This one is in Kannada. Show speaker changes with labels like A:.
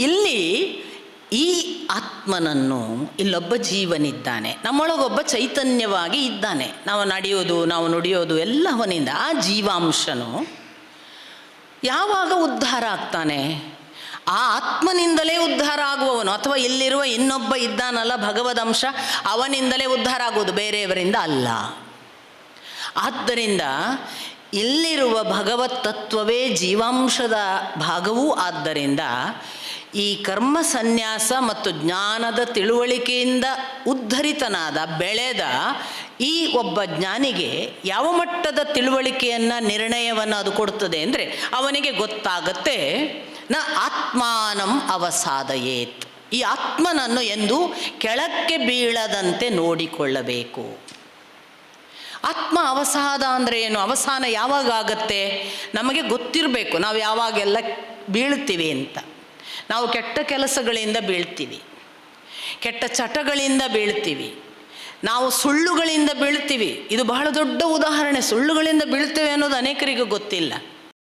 A: ಇಲ್ಲಿ ಈ ಆತ್ಮನನ್ನು ಇಲ್ಲೊಬ್ಬ ಜೀವನಿದ್ದಾನೆ. ನಮ್ಮೊಳಗೊಬ್ಬ ಚೈತನ್ಯವಾಗಿ ಇದ್ದಾನೆ. ನಾವು ನಡೆಯೋದು, ನಾವು ನುಡಿಯೋದು ಎಲ್ಲವನಿಂದ ಆ ಜೀವಾಂಶನು ಯಾವಾಗ ಉದ್ಧಾರ ಆಗ್ತಾನೆ? ಆ ಆತ್ಮನಿಂದಲೇ ಉದ್ಧಾರ ಆಗುವವನು ಅಥವಾ ಇಲ್ಲಿರುವ ಇನ್ನೊಬ್ಬ ಇದ್ದಾನಲ್ಲ ಭಗವದಂಶ ಅವನಿಂದಲೇ ಉದ್ಧಾರ ಆಗುವುದು ಬೇರೆಯವರಿಂದ ಅಲ್ಲ. ಆದ್ದರಿಂದ ಇಲ್ಲಿರುವ ಭಗವತ್ ತತ್ವವೇ ಜೀವಾಂಶದ ಭಾಗವೂ ಆದ್ದರಿಂದ ಈ ಕರ್ಮ ಸನ್ಯಾಸ ಮತ್ತು ಜ್ಞಾನದ ತಿಳುವಳಿಕೆಯಿಂದ ಉದ್ಧರಿತನಾದ, ಬೆಳೆದ ಈ ಒಬ್ಬ ಜ್ಞಾನಿಗೆ ಯಾವ ಮಟ್ಟದ ತಿಳುವಳಿಕೆಯನ್ನು, ನಿರ್ಣಯವನ್ನು ಅದು ಕೊಡುತ್ತದೆ ಅಂದರೆ ಅವನಿಗೆ ಗೊತ್ತಾಗತ್ತೆ, ನ ಆತ್ಮಾನಂ ಅವಸಾದಯೇತ್. ಈ ಆತ್ಮನನ್ನು ಎಂದು ಕೆಳಕ್ಕೆ ಬೀಳದಂತೆ ನೋಡಿಕೊಳ್ಳಬೇಕು. ಆತ್ಮ ಅವಸಾದ ಅಂದರೆ ಏನು? ಅವಸಾನ ಯಾವಾಗ ಆಗತ್ತೆ? ನಮಗೆ ಗೊತ್ತಿರಬೇಕು. ನಾವು ಯಾವಾಗೆಲ್ಲ ಬೀಳ್ತೀವಿ ಅಂತ. ನಾವು ಕೆಟ್ಟ ಕೆಲಸಗಳಿಂದ ಬೀಳ್ತೀವಿ. ಕೆಟ್ಟ ಚಟಗಳಿಂದ ಬೀಳ್ತೀವಿ. ನಾವು ಸುಳ್ಳುಗಳಿಂದ ಬೀಳ್ತೀವಿ. ಇದು ಬಹಳ ದೊಡ್ಡ ಉದಾಹರಣೆ. ಸುಳ್ಳುಗಳಿಂದ ಬೀಳ್ತೇವೆ ಅನ್ನೋದು ಅನೇಕರಿಗೆ ಗೊತ್ತಿಲ್ಲ.